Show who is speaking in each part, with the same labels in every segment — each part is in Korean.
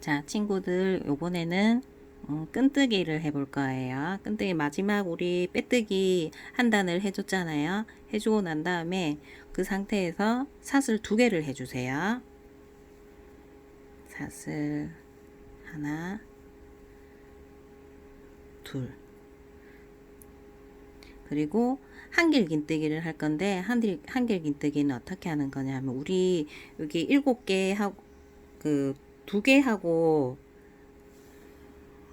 Speaker 1: 자, 친구들, 요번에는 음, 끈뜨기를 해볼 거예요. 끈뜨기 마지막 우리 빼뜨기 한 단을 해줬잖아요. 해주고 난 다음에 그 상태에서 사슬 두 개를 해주세요. 사슬 하나, 둘. 그리고 한길 긴뜨기를 할 건데 한길 한길 긴뜨기는 어떻게 하는 거냐면 우리 여기 일곱 개 하고 그 두 개 하고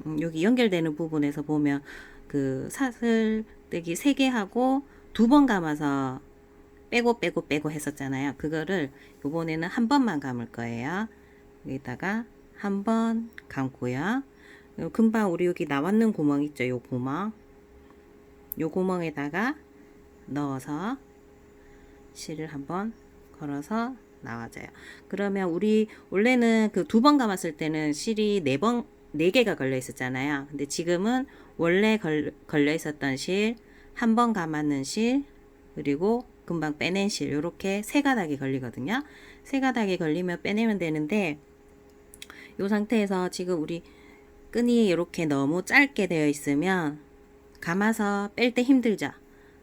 Speaker 1: 음, 여기 연결되는 부분에서 보면 그 사슬뜨기 세 개 하고 두 번 감아서 빼고 빼고 빼고 했었잖아요. 그거를 요번에는 한 번만 감을 거예요. 여기다가 한 번 감고요. 요 금방 우리 여기 나왔는 구멍 있죠? 요 구멍. 요 구멍에다가 넣어서 실을 한번 걸어서 나와줘요. 그러면 우리 원래는 그 두 번 감았을 때는 실이 네 번, 네 개가 걸려 있었잖아요. 근데 지금은 원래 걸, 걸려 있었던 실, 한 번 감았는 실, 그리고 금방 빼낸 실, 요렇게 세 가닥이 걸리거든요. 세 가닥이 걸리면 빼내면 되는데, 요 상태에서 지금 우리 끈이 이렇게 너무 짧게 되어 있으면 감아서 뺄 때 힘들죠.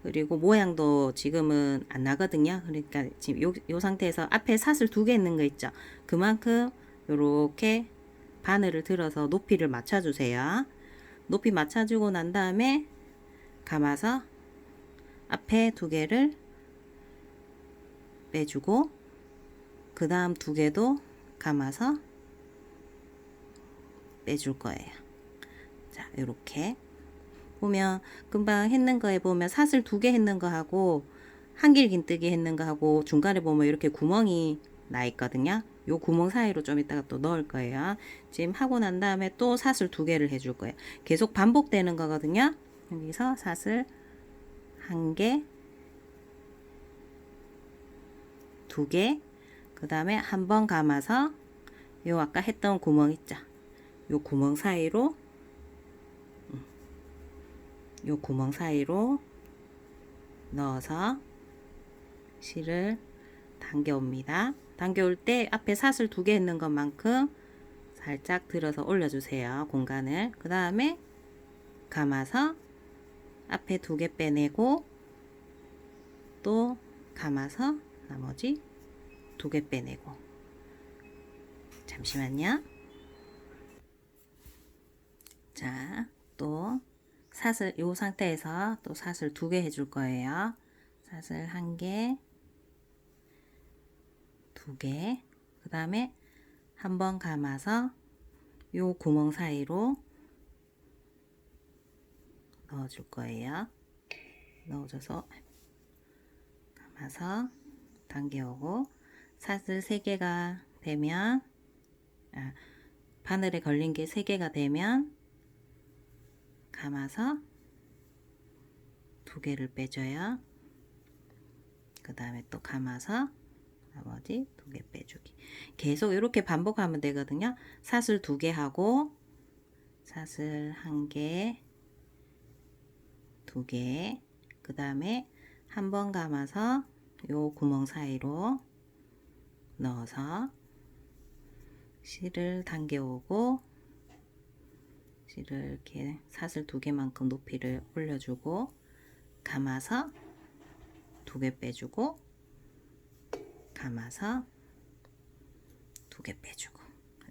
Speaker 1: 그리고 모양도 지금은 안 나거든요. 그러니까 지금 요, 요 상태에서 앞에 사슬 두 개 있는 거 있죠. 그만큼 요렇게 바늘을 들어서 높이를 맞춰주세요. 높이 맞춰주고 난 다음에 감아서 앞에 두 개를 빼주고 그 다음 두 개도 감아서 빼줄 거예요. 자, 이렇게 보면 금방 했는 거에 보면 사슬 두 개 했는 거 하고 한길 긴뜨기 했는 거 하고 중간에 보면 이렇게 구멍이 나 있거든요. 요 구멍 사이로 좀 이따가 또 넣을 거예요. 지금 하고 난 다음에 또 사슬 두 개를 해줄 거예요. 계속 반복되는 거거든요. 여기서 사슬 한 개, 두 개, 그 다음에 한 번 감아서 요 아까 했던 구멍 있죠. 요 구멍 사이로 음, 요 구멍 사이로 넣어서 실을 당겨옵니다. 당겨올 때 앞에 사슬 두 개 있는 것만큼 살짝 들어서 올려주세요. 공간을. 그 다음에 감아서 앞에 두 개 빼내고 또 감아서 나머지 두 개 빼내고 잠시만요. 자, 또 사슬 요 상태에서 또 사슬 두 개 해줄 거예요. 사슬 한 개, 두 개, 그 다음에 한 번 감아서 요 구멍 사이로 넣어줄 거예요. 넣어줘서 감아서 당겨오고 사슬 세 개가 되면 아, 바늘에 걸린 게세 개가 되면 감아서 두 개를 빼줘요. 그 다음에 또 감아서 나머지 두 개 빼주기. 계속 이렇게 반복하면 되거든요. 사슬 두 개 하고 사슬 한 개, 두 개, 그 다음에 한 번 감아서 요 구멍 사이로 넣어서 실을 당겨오고 실을 이렇게 사슬 두 개만큼 높이를 올려주고 감아서 두 개 빼주고 감아서 두 개 빼주고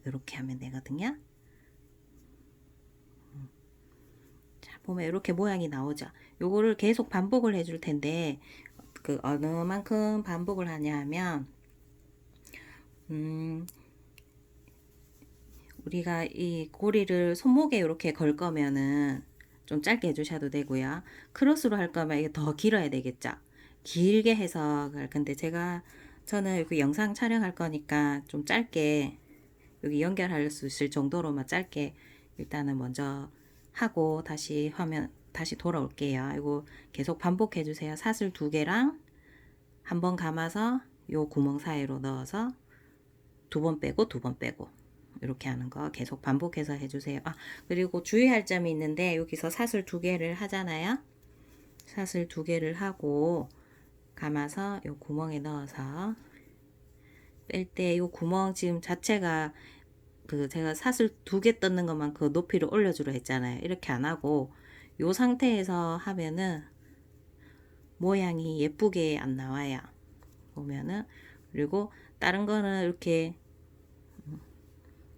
Speaker 1: 이렇게 하면 되거든요. 음. 자 보면 이렇게 모양이 나오죠. 요거를 계속 반복을 해줄 텐데 그 어느 만큼 반복을 하냐 하면 음 우리가 이 고리를 손목에 이렇게 걸 거면은 좀 짧게 해주셔도 되고요. 크로스로 할 거면 이게 더 길어야 되겠죠. 길게 해서 갈 건데 제가 저는 여기 영상 촬영할 거니까 좀 짧게 여기 연결할 수 있을 정도로만 짧게 일단은 먼저 하고 다시 화면 다시 돌아올게요. 이거 계속 반복해 주세요. 사슬 두 개랑 한 번 감아서 요 구멍 사이로 넣어서 두 번 빼고 두 번 빼고 이렇게 하는 거 계속 반복해서 해주세요. 아, 그리고 주의할 점이 있는데 여기서 사슬 두 개를 하잖아요. 사슬 두 개를 하고 감아서 요 구멍에 넣어서 뺄 때 요 구멍 지금 자체가 그 제가 사슬 두 개 뜯는 것만 그 높이를 올려주려 했잖아요. 이렇게 안 하고 요 상태에서 하면은 모양이 예쁘게 안 나와요. 보면은 그리고 다른 거는 이렇게 음,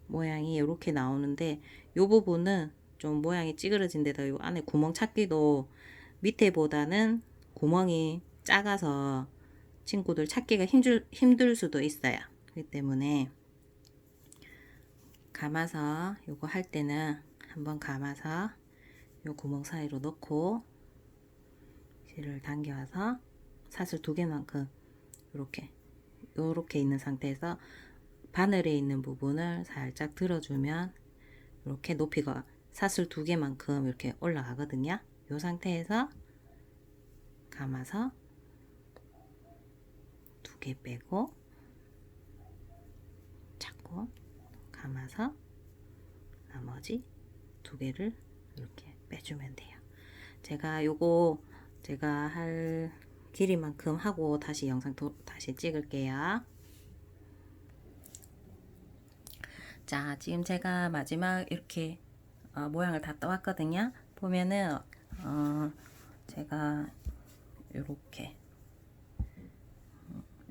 Speaker 1: 모양이 이렇게 나오는데 요 부분은 좀 모양이 찌그러진 데다 요 안에 구멍 찾기도 밑에보다는 구멍이 작아서 친구들 찾기가 힘들, 힘들 수도 있어요. 그렇기 때문에 감아서 요거 할 때는 한번 감아서 요 구멍 사이로 넣고 실을 당겨서 사슬 두 개만큼 요렇게 요렇게 있는 상태에서 바늘에 있는 부분을 살짝 들어주면 이렇게 높이가 사슬 두 개만큼 이렇게 올라가거든요. 요 상태에서 감아서 두 개 빼고 잡고 감아서 나머지 두 개를 이렇게 빼주면 돼요. 제가 요거 제가 할 길이만큼 하고 다시 영상 도, 다시 찍을게요. 자, 지금 제가 마지막 이렇게 어, 모양을 다 떠왔거든요. 보면은 어, 제가 요렇게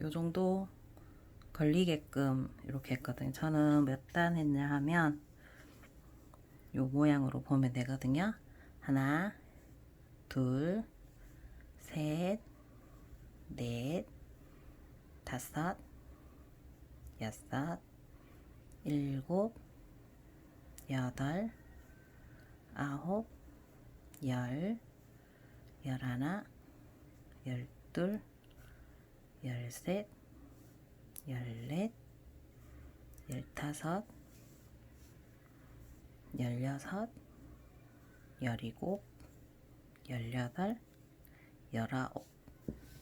Speaker 1: 요 정도 걸리게끔 이렇게 했거든요. 저는 몇 단 했냐 하면 요 모양으로 보면 되거든요. 하나, 둘, 셋, 넷, 다섯, 여섯, 일곱, 여덟, 아홉, 열, 열하나, 열둘, 열셋, 열넷, 열다섯, 열여섯, 열일곱, 열여덟, 열아홉,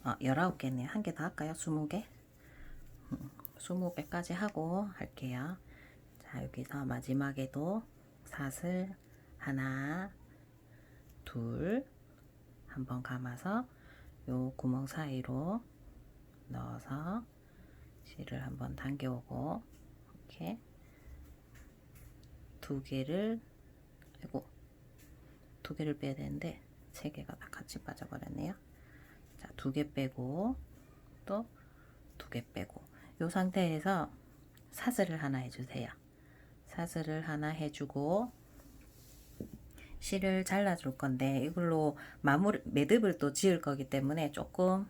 Speaker 1: 아, 열아홉 개네요. 한개 더 할까요? 스무 개? 음, 스무 개까지 하고 할게요. 자, 여기서 마지막에도 사슬 하나, 둘, 한번 감아서 요 구멍 사이로 넣어서 실을 한번 당겨오고 이렇게 두 개를 아이고 두 개를 빼야 되는데 세 개가 다 같이 빠져버렸네요. 자, 두 개 빼고 또 두 개 빼고 요 상태에서 사슬을 하나 해주세요. 사슬을 하나 해주고 실을 잘라줄 건데 이걸로 마무리 매듭을 또 지을 거기 때문에 조금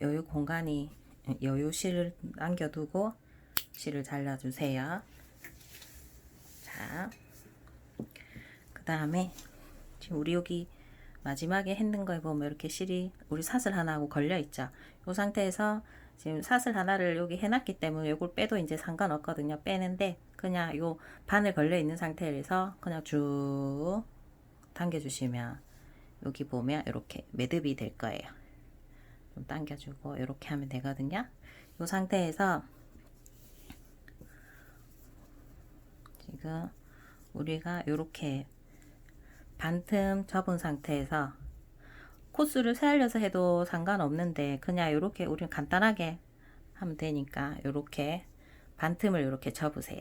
Speaker 1: 여유 공간이 여유 실을 남겨두고 실을 잘라주세요. 자, 그 다음에 지금 우리 여기 마지막에 했는 거에 보면 이렇게 실이 우리 사슬 하나하고 걸려 있죠. 이 상태에서 지금 사슬 하나를 여기 해놨기 때문에 이걸 빼도 이제 상관없거든요. 빼는데 그냥 요 바늘 걸려 있는 상태에서 그냥 쭉 당겨주시면 여기 보면 이렇게 매듭이 될 거예요. 좀 당겨주고 이렇게 하면 되거든요. 이 상태에서 지금 우리가 이렇게 반틈 접은 상태에서 코스를 세알려서 해도 상관없는데 그냥 이렇게 우리는 간단하게 하면 되니까 이렇게 반틈을 이렇게 접으세요.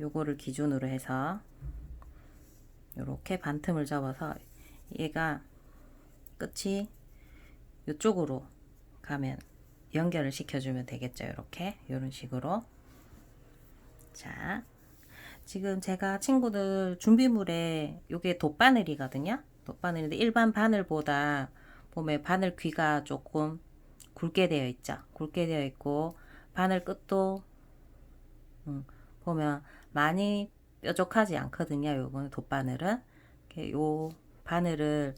Speaker 1: 요거를 기준으로 해서 이렇게 반틈을 접어서 얘가 끝이 이쪽으로 가면 연결을 시켜주면 되겠죠. 이렇게 이런 식으로 자 지금 제가 친구들 준비물에 요게 돗바늘이거든요. 돗바늘인데 일반 바늘보다 보면 바늘 귀가 조금 굵게 되어 있죠. 굵게 되어 있고 바늘 끝도 음, 보면 많이 뾰족하지 않거든요. 요거는 돗바늘은 이렇게 요 바늘을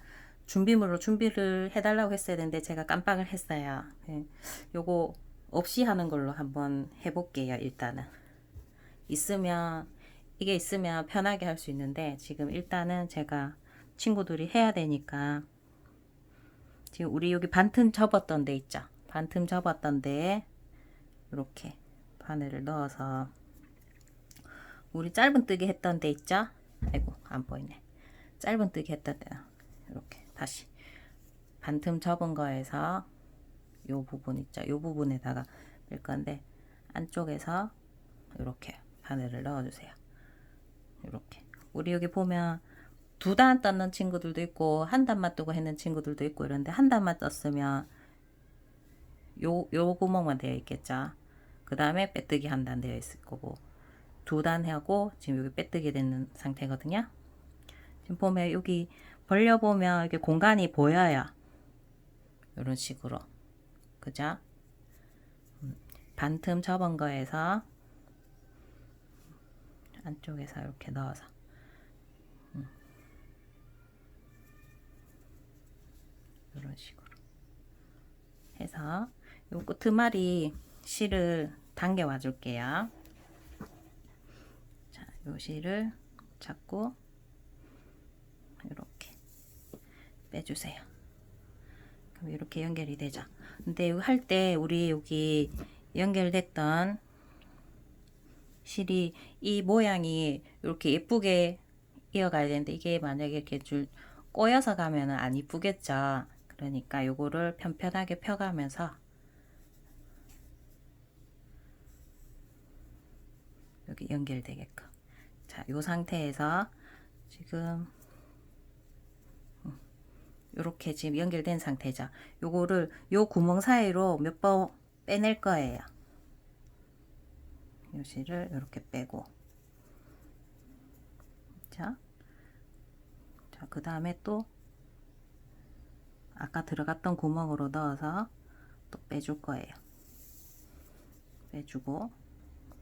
Speaker 1: 준비물로 준비를 해달라고 했어야 되는데 제가 깜빡을 했어요. 네. 요거 없이 하는 걸로 한번 해볼게요. 일단은 있으면 이게 있으면 편하게 할 수 있는데 지금 일단은 제가 친구들이 해야 되니까 지금 우리 여기 반틈 접었던 데 있죠. 반틈 접었던 데에 이렇게 바늘을 넣어서 우리 짧은뜨기 했던 데 있죠? 아이고 안 보이네. 짧은뜨기 했던 데 이렇게 다시 반틈 접은 거에서 요 부분 있죠? 요 부분에다가 뺄 건데 안쪽에서 이렇게 바늘을 넣어주세요. 이렇게 우리 여기 보면 두 단 떴는 친구들도 있고 한 단만 뜨고 했는 친구들도 있고 이런데 한 단만 떴으면 요, 요 구멍만 되어 있겠죠. 그 다음에 빼뜨기 한 단 되어 있을 거고 두 단 하고 지금 여기 빼뜨기 되는 상태거든요. 지금 보면 여기 벌려보면 이렇게 공간이 보여요. 이런 식으로. 그죠? 음, 반틈 접은 거에서 안쪽에서 이렇게 넣어서 이런 식으로 해서 요 끝머리 실을 당겨 와 줄게요. 자, 요 실을 잡고 이렇게 빼주세요. 그럼 이렇게 연결이 되죠. 근데 할 때 우리 여기 연결됐던 실이 이 모양이 이렇게 예쁘게 이어가야 되는데 이게 만약에 이렇게 줄 꼬여서 가면은 안 이쁘겠죠. 그러니까 요거를 편편하게 펴가면서 여기 연결되게끔. 자, 요 상태에서 지금 이렇게 지금 연결된 상태죠. 요거를 요 구멍 사이로 몇 번 빼낼 거예요. 요 실을 이렇게 빼고 자, 자, 그 다음에 또 아까 들어갔던 구멍으로 넣어서 또 빼줄 거예요. 빼주고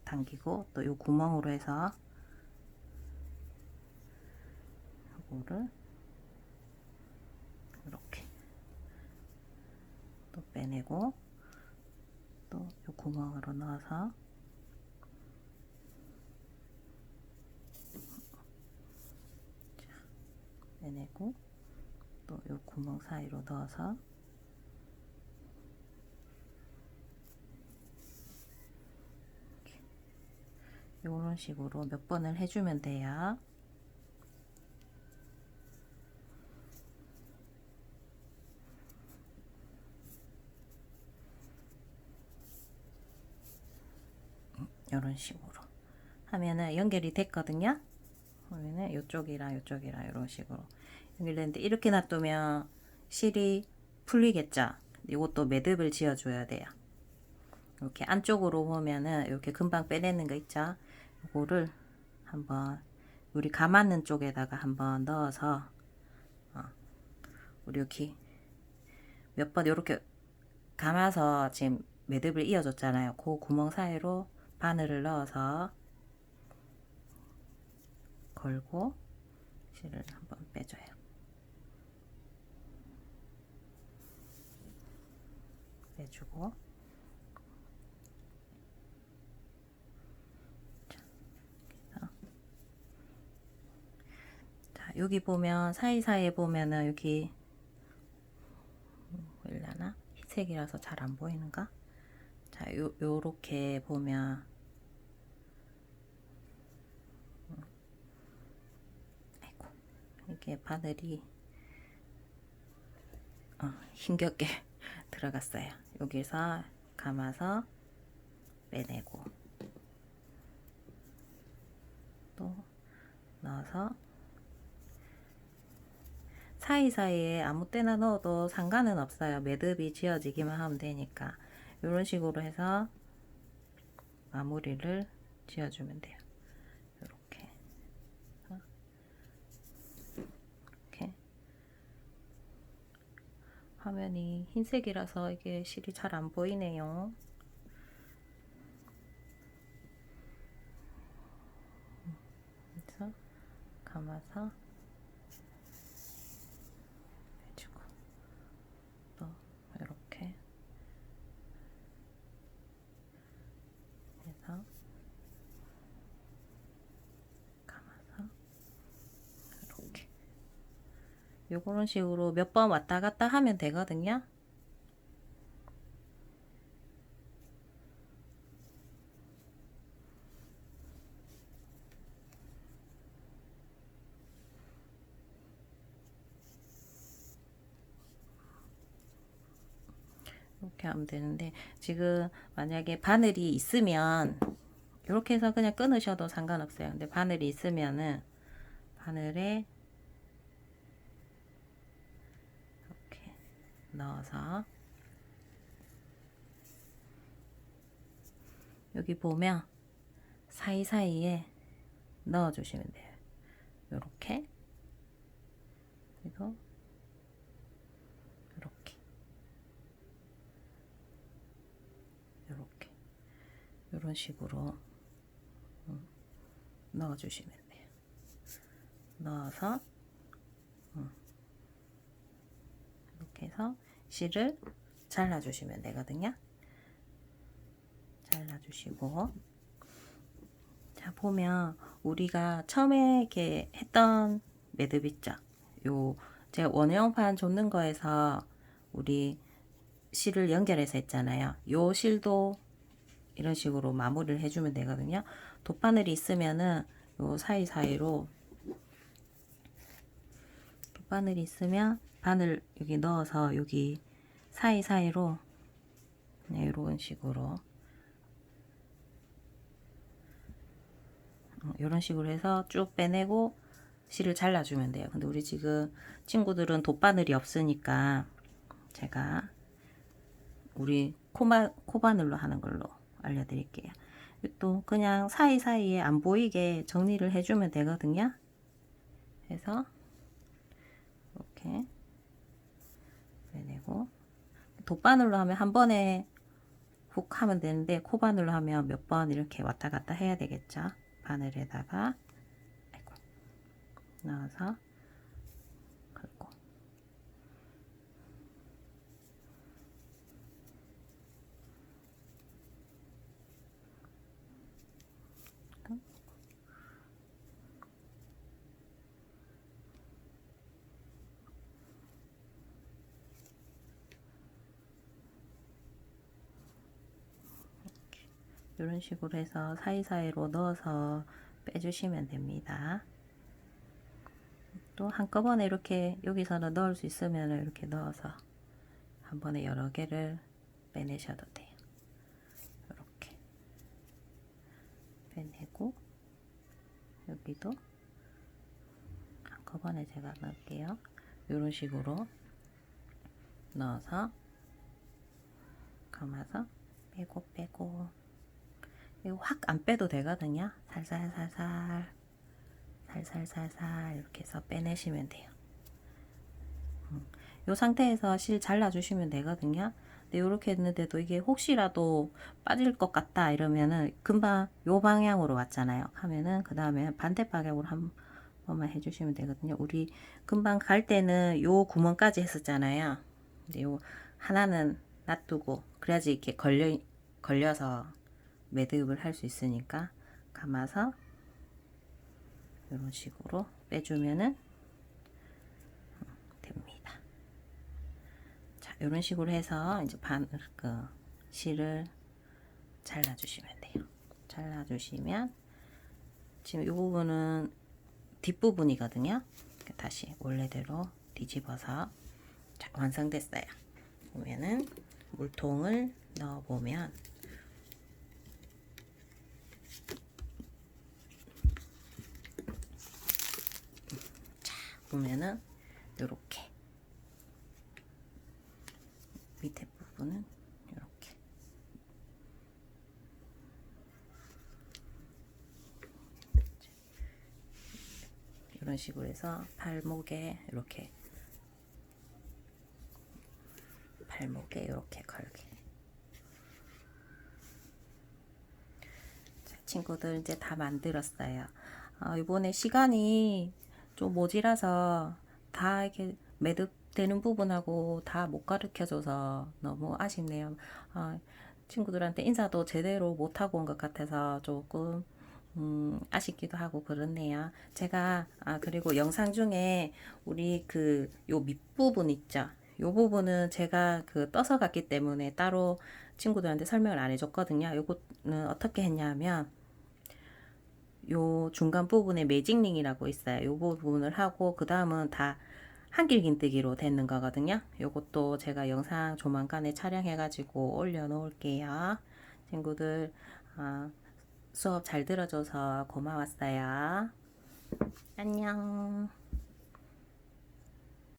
Speaker 1: 당기고 또요 구멍으로 해서 요거를 이렇게 또 빼내고 또요 구멍으로 넣어서 자, 빼내고 구멍 사이로 넣어서 요런 식으로 몇 번을 해주면 돼요. 이런 식으로 하면은 연결이 됐거든요. 그러면은 이쪽이랑 이쪽이랑 이런 식으로 연결되는데 이렇게 놔두면 실이 풀리겠죠. 이것도 매듭을 지어줘야 돼요. 이렇게 안쪽으로 보면은 이렇게 금방 빼내는 거 있죠. 이거를 한번 우리 감았는 쪽에다가 한번 넣어서 어, 우리 여기 몇번 이렇게 감아서 지금 매듭을 이어줬잖아요. 그 구멍 사이로 바늘을 넣어서 걸고 실을 한번 빼줘요. 빼주고 자, 여기 보면 사이사이에 보면은 여기 보일라나 희색이라서 잘 안 보이는가? 자, 요, 요렇게 보면 아이고 이게 바늘이 어, 힘겹게 들어갔어요. 여기서 감아서 빼내고 또 넣어서 사이사이에 아무 때나 넣어도 상관은 없어요. 매듭이 지어지기만 하면 되니까 이런 식으로 해서 마무리를 지어주면 돼요. 이렇게 이렇게 화면이 흰색이라서 이게 실이 잘 안 보이네요. 감아서 해주고 또 이렇게 해서 감아서 이렇게 요런 식으로 몇 번 왔다 갔다 하면 되거든요. 이렇게 하면 되는데 지금 만약에 바늘이 있으면 이렇게 해서 그냥 끊으셔도 상관없어요. 근데 바늘이 있으면은 바늘에 이렇게 넣어서 여기 보면 사이사이에 넣어주시면 돼요. 요렇게 그리고 요렇게 요렇게 요런 식으로 음, 넣어주시면 돼요. 넣어서 음, 이렇게 해서 실을 잘라주시면 되거든요. 잘라주시고 자 보면 우리가 처음에 이렇게 했던 매듭 있죠. 요 제가 원형판 줬는 거에서 우리 실을 연결해서 했잖아요. 요 실도 이런 식으로 마무리를 해주면 되거든요. 돗바늘이 있으면은 요 사이사이로 돗 바늘이 있으면 바늘 여기 넣어서 여기 사이사이로 이런 식으로 이런 식으로 해서 쭉 빼내고 실을 잘라주면 돼요. 근데 우리 지금 친구들은 돗바늘이 없으니까 제가 우리 코바, 코바늘로 하는 걸로 알려드릴게요. 또 그냥 사이사이에 안 보이게 정리를 해주면 되거든요. 그래서 이렇게 빼내고 돗바늘로 하면 한 번에 훅 하면 되는데 코바늘로 하면 몇 번 이렇게 왔다 갔다 해야 되겠죠. 바늘에다가 아이고, 넣어서 긁고 이런 식으로 해서 사이사이로 넣어서 빼주시면 됩니다. 또 한꺼번에 이렇게 여기서는 넣을 수 있으면 이렇게 넣어서 한 번에 여러 개를 빼내셔도 돼요. 이렇게 빼내고 여기도 한꺼번에 제가 넣을게요. 이런 식으로 넣어서 감아서 빼고 빼고 확 안 빼도 되거든요. 살살살살 살살살살 이렇게 해서 빼내시면 돼요. 음, 이 상태에서 실 잘라주시면 되거든요. 근데 이렇게 했는데도 이게 혹시라도 빠질 것 같다 이러면은 금방 요 방향으로 왔잖아요. 하면은 그 다음에 반대 방향으로 한 번만 해주시면 되거든요. 우리 금방 갈 때는 요 구멍까지 했었잖아요. 근데 요 하나는 놔두고 그래야지 이렇게 걸려 걸려서 매듭을 할 수 있으니까 감아서 이런 식으로 빼주면은 됩니다. 자, 이런 식으로 해서 이제 반, 그, 실을 잘라주시면 돼요. 잘라주시면 지금 이 부분은 뒷부분이거든요. 다시 원래대로 뒤집어서 자, 완성됐어요. 보면은 물통을 넣어보면 보면은 요렇게. 밑에 부분은 요렇게. 이런 식으로 해서 발목에 이렇게. 발목에 이렇게 걸게. 자, 친구들 이제 다 만들었어요. 어, 이번에 시간이 좀 모자라서 다 이렇게 매듭 되는 부분하고 다 못 가르쳐 줘서 너무 아쉽네요. 아, 친구들한테 인사도 제대로 못 하고 온 것 같아서 조금 음, 아쉽기도 하고 그렇네요. 제가 아 그리고 영상 중에 우리 그 요 밑부분 있죠. 요 부분은 제가 그 떠서 갔기 때문에 따로 친구들한테 설명을 안 해줬거든요. 요거는 어떻게 했냐면 요 중간 부분에 매직링이라고 있어요. 요 부분을 하고 그 다음은 다 한길긴뜨기로 되는 거거든요. 요것도 제가 영상 조만간에 촬영해 가지고 올려 놓을게요. 친구들 아, 수업 잘 들어줘서 고마웠어요. 안녕.